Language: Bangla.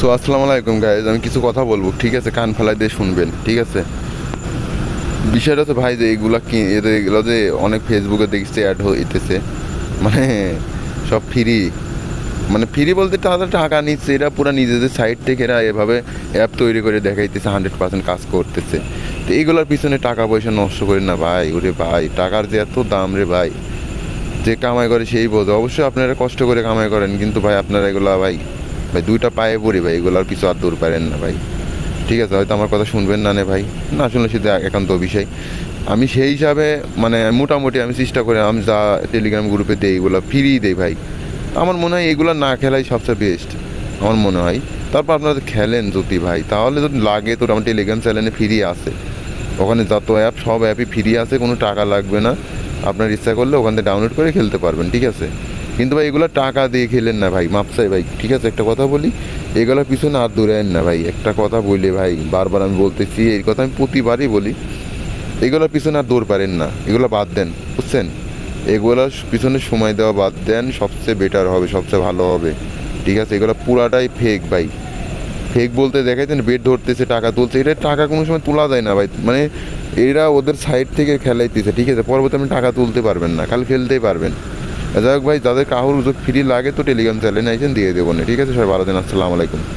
সো আসসালামু আলাইকুম গাইজ আমি কিছু কথা বলব, ঠিক আছে? কান ফালাই দিয়ে শুনবেন, ঠিক আছে? বিষয়টা তো ভাই যে এগুলা কি এগুলো যে অনেক ফেসবুকে দেখছে অ্যাড হইতেছে মানে সব ফ্রি মানে ফ্রি বলতে তাদের টাকা নিচ্ছে, এরা পুরো নিজেদের সাইড থেকে এরা এভাবে অ্যাপ তৈরি করে দেখাইতেছে হান্ড্রেড পার্সেন্ট কাজ করতেছে। তো এইগুলোর পিছনে টাকা পয়সা নষ্ট করি না ভাই, ওরে ভাই, টাকার যে এত দাম রে ভাই। যে কামাই করে সেই বোঝে। অবশ্যই আপনারা কষ্ট করে কামাই করেন, কিন্তু ভাই আপনারা এগুলা ভাই ভাই, দুইটা পায়ে পড়ি ভাই, এগুলোর কিছু আর দূর পারেন না ভাই। ঠিক আছে, হয়তো আমার কথা শুনবেন না নে ভাই। না শুনলে সেটা একান্ত বিষয় আমি সেই হিসাবে মানে মোটামুটি আমি চেষ্টা করি, আমি যা টেলিগ্রাম গ্রুপে দিই, এগুলো ফ্রি দেই ভাই। আমার মনে হয় এগুলো না খেলাই সবচেয়ে বেস্ট আমার মনে হয়। তারপর আপনারা খেলেন যদি ভাই, তাহলে যদি লাগে তো আমার টেলিগ্রাম চ্যানেলে ফ্রি আছে। ওখানে যত অ্যাপ সব অ্যাপই ফ্রি আছে, কোনো টাকা লাগবে না। আপনার ইচ্ছা করলে ওখান থেকে ডাউনলোড করে খেলতে পারবেন, ঠিক আছে? কিন্তু ভাই, এগুলো টাকা দিয়ে খেলেন না ভাই মাপসাই ভাই, ঠিক আছে? একটা কথা বলি এগুলোর পিছনে আর দূরেন না ভাই, একটা কথা বলি ভাই, বারবার আমি বলতেছি, এই কথা আমি প্রতিবারই বলি এগুলোর পিছনে আর দৌড় পারেন না, এগুলো বাদ দেন, বুঝছেন? এগুলোর পিছনে সময় দেওয়া বাদ দেন, সবচেয়ে বেটার হবে, সবচেয়ে ভালো হবে, ঠিক আছে? এগুলো পুরাটাই ফেক ভাই ফেক বলতে দেখাইতেন বেড ধরতেছে, টাকা তুলছে, এটা টাকা কোনো সময় তোলা যায় না ভাই মানে এরা ওদের সাইড থেকে খেলাইতেছে, ঠিক আছে? পরবর্তী আপনি টাকা তুলতে পারবেন না, খালি ফেলতেই পারবেন। যাই হোক ভাই, যাদের কাহুর ফ্রি লাগে তো টেলিগ্রাম চ্যানেলে আইসেন দিয়ে দেবো না। ঠিক আছে, সবাই ভালো দিন আসসালামু আলাইকুম।